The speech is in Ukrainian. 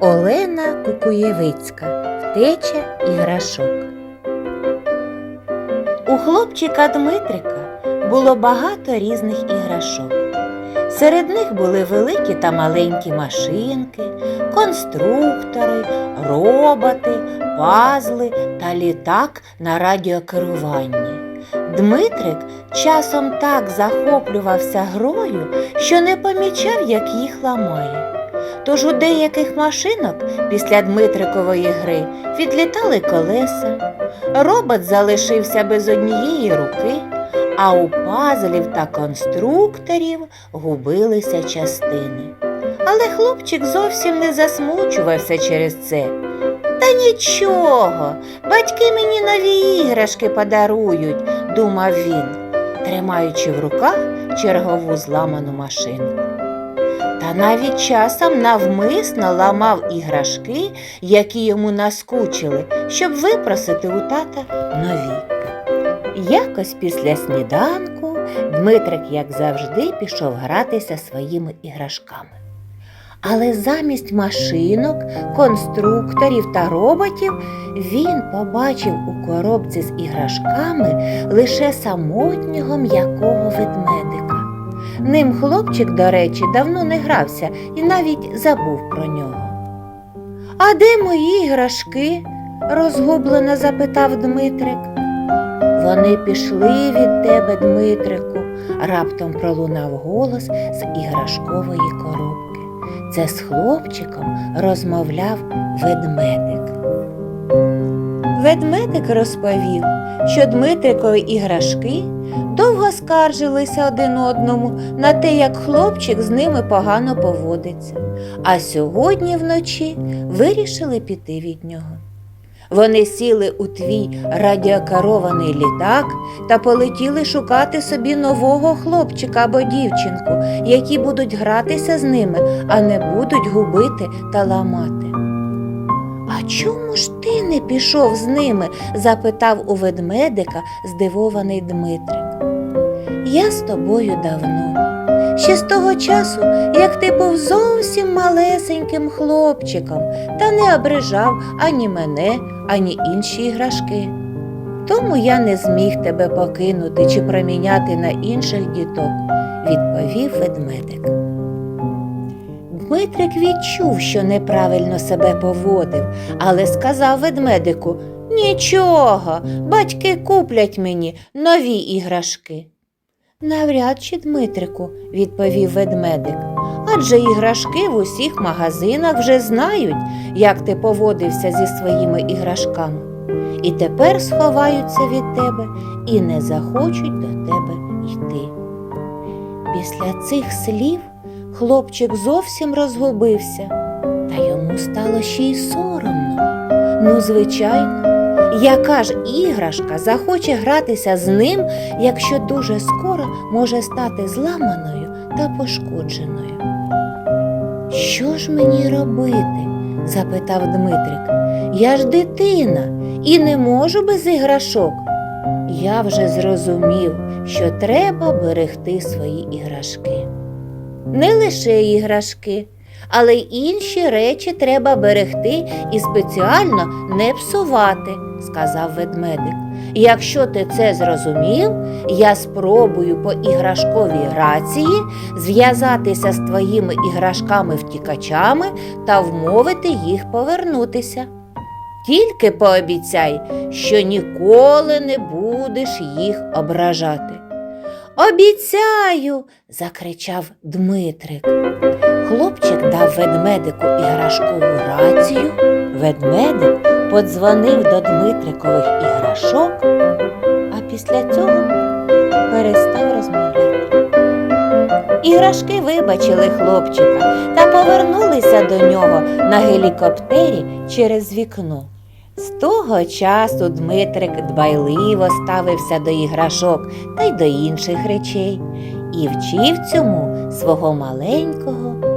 Олена Кукуєвицька Втеча іграшок. У хлопчика Дмитрика було багато різних іграшок. Серед них були великі та маленькі машинки, конструктори, роботи, пазли та літак на радіокеруванні. Дмитрик часом так захоплювався грою, що не помічав, як їх ламає. Тож у деяких машинок після Дмитрикової гри відлітали колеса, робот залишився без однієї руки, а у пазлів та конструкторів губилися частини. Але хлопчик зовсім не засмучувався через це. Та нічого, батьки мені нові іграшки подарують, думав він, тримаючи в руках чергову зламану машинку. Та навіть часом навмисно ламав іграшки, які йому наскучили, щоб випросити у тата нові. Якось після сніданку Дмитрик, як завжди, пішов гратися своїми іграшками. Але замість машинок, конструкторів та роботів він побачив у коробці з іграшками лише самотнього м'якого ведмедика. Ним хлопчик, до речі, давно не грався і навіть забув про нього. А де мої іграшки? розгублено запитав Дмитрик. Вони пішли від тебе, Дмитрику, раптом пролунав голос з іграшкової коробки. Це з хлопчиком розмовляв ведмедик. Ведмедик розповів, що Дмитрикові іграшки довго скаржилися один одному на те, як хлопчик з ними погано поводиться, а сьогодні вночі вирішили піти від нього. Вони сіли у твій радіокерований літак та полетіли шукати собі нового хлопчика або дівчинку, які будуть гратися з ними, а не будуть губити та ламати. Чому ж ти не пішов з ними? запитав у ведмедика здивований Дмитрик. Я з тобою давно. Ще з того часу, як ти був зовсім малесеньким хлопчиком та не ображав ані мене, ані інші іграшки. Тому я не зміг тебе покинути чи проміняти на інших діток, відповів ведмедик. Дмитрик відчув, що неправильно себе поводив, але сказав ведмедику Нічого, батьки куплять мені нові іграшки. Навряд чи, Дмитрику, відповів ведмедик. Адже іграшки в усіх магазинах вже знають, як ти поводився зі своїми іграшками, і тепер сховаються від тебе і не захочуть до тебе йти. Після цих слів хлопчик зовсім розгубився, та йому стало ще й соромно. Ну, звичайно, яка ж іграшка захоче гратися з ним, якщо дуже скоро може стати зламаною та пошкодженою? Що ж мені робити? запитав Дмитрик. Я ж дитина і не можу без іграшок. Я вже зрозумів, що треба берегти свої іграшки. Не лише іграшки, але й інші речі треба берегти і спеціально не псувати, сказав ведмедик. Якщо ти це зрозумів, я спробую по іграшковій рації зв'язатися з твоїми іграшками-втікачами та вмовити їх повернутися. Тільки пообіцяй, що ніколи не будеш їх ображати. Обіцяю, закричав Дмитрик. Хлопчик дав ведмедику іграшкову рацію. Ведмедик подзвонив до Дмитрикових іграшок, а після цього перестав розмовляти. Іграшки вибачили хлопчика та повернулися до нього на гелікоптері через вікно. З того часу Дмитрик дбайливо ставився до іграшок та й до інших речей і вчив цьому свого маленького